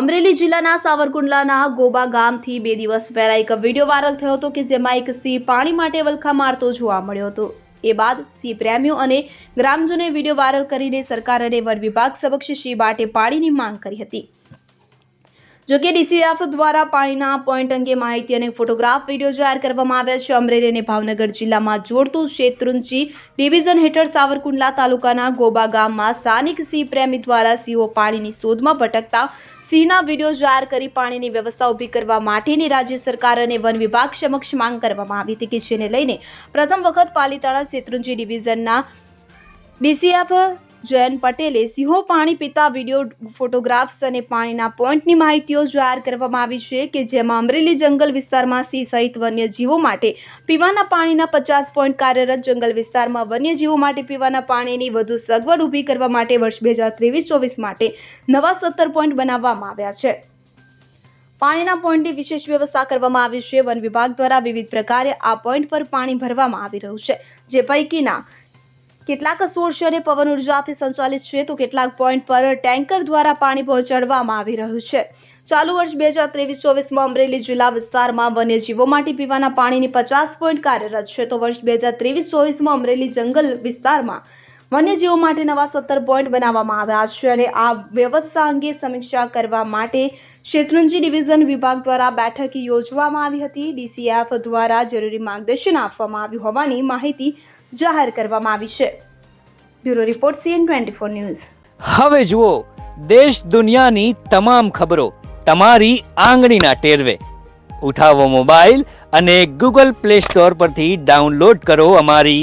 અમરેલી જિલ્લાના સાવરકુંડલાના ગોબા ગામથી બે દિવસ પહેલા એક વીડિયો વાયરલ થયો હતો કે જેમાં એક સિંહ પાણી માટે વલખા મારતો જોવા મળ્યો હતો. એ બાદ સિંહ પ્રેમીઓ અને ગ્રામજનોએ વીડિયો વાયરલ કરીને સરકાર અને વન વિભાગ સમક્ષ સિંહ માટે પાણીની માંગ કરી હતી. જોકે ડીસીએફ દ્વારા પાણીના પોઈન્ટ અંગે માહિતી અને ફોટોગ્રાફ વીડિયો જાહેર કરવામાં આવ્યા છે. અમરેલી અને ભાવનગર જિલ્લામાં જોડતું શેત્રુંજી ડિવિઝન હેઠળ સાવરકુંડલા તાલુકાના ગોબા ગામમાં સ્થાનિક સિંહ પ્રેમી દ્વારા સિંહો પાણીની શોધમાં ભટકતા સિંહના વીડિયો જાહેર કરી પાણીની વ્યવસ્થા ઊભી કરવા માટેની રાજ્ય સરકાર અને વન વિભાગ સમક્ષ માંગ કરવામાં આવી હતી કે જેને લઈને પ્રથમ વખત પાલિતાણા શેત્રુંજી ડિવિઝનના ડીસીએફ જયંત પટેલે સિંહો પાણી પીતા વીડિયો ફોટોગ્રાફ્સ અને પાણીના પોઈન્ટની માહિતીઓ જાહેર કરવામાં આવી છે કે જેમાં અમરેલી જંગલ વિસ્તારમાં સિંહ સહિત વન્યજીવો માટે પીવાના પાણીના પચાસ પોઈન્ટ કાર્યરત જંગલ વિસ્તારમાં વન્યજીવો માટે પીવાના પાણીની વધુ સગવડ ઊભી કરવા માટે વર્ષ બે હજાર ત્રેવીસ ચોવીસ માટે નવા સત્તર પોઈન્ટ બનાવવામાં આવ્યા છે. પાણીના પોઈન્ટની વિશેષ વ્યવસ્થા કરવામાં આવી છે. વન વિભાગ દ્વારા વિવિધ પ્રકારે આ પોઈન્ટ પર પાણી ભરવામાં આવી રહ્યું છે. જે પૈકીના કેટલાક સોળ અને પવન ઉર્જાથી સંચાલિત છે તો કેટલાક પોઈન્ટ પર ટેન્કર દ્વારા પાણી પહોંચાડવામાં આવી રહ્યું છે. ચાલુ વર્ષ બે હજાર ત્રેવીસ ચોવીસમાં અમરેલી જિલ્લા વિસ્તારમાં વન્યજીવો માટે પીવાના પાણીની પચાસ પોઈન્ટ કાર્યરત છે. તો વર્ષ બે હજાર ત્રેવીસ ચોવીસમાં અમરેલી જંગલ વિસ્તારમાં વન્યજીવો માટે નવા સત્તર પોઈન્ટ બનાવવામાં આવ્યા છે અને આ વ્યવસ્થા અંગે સમીક્ષા કરવા માટે શેત્રુંજી ડિવિઝન વિભાગ દ્વારા બેઠક યોજવામાં આવી હતી. ડીસીએફ દ્વારા જરૂરી માર્ગદર્શન આપવામાં આવ્યું હોવાની માહિતી જાહેર કરવામાં આવી છે. Bureau report CN twenty four news. હવે જુઓ, દેશ દુનિયાની તમામ ખબરો તમારી આંગળીના ટેરવે. ઉઠાવો મોબાઈલ અને ગૂગલ પ્લે સ્ટોર પરથી ડાઉનલોડ કરો અમારી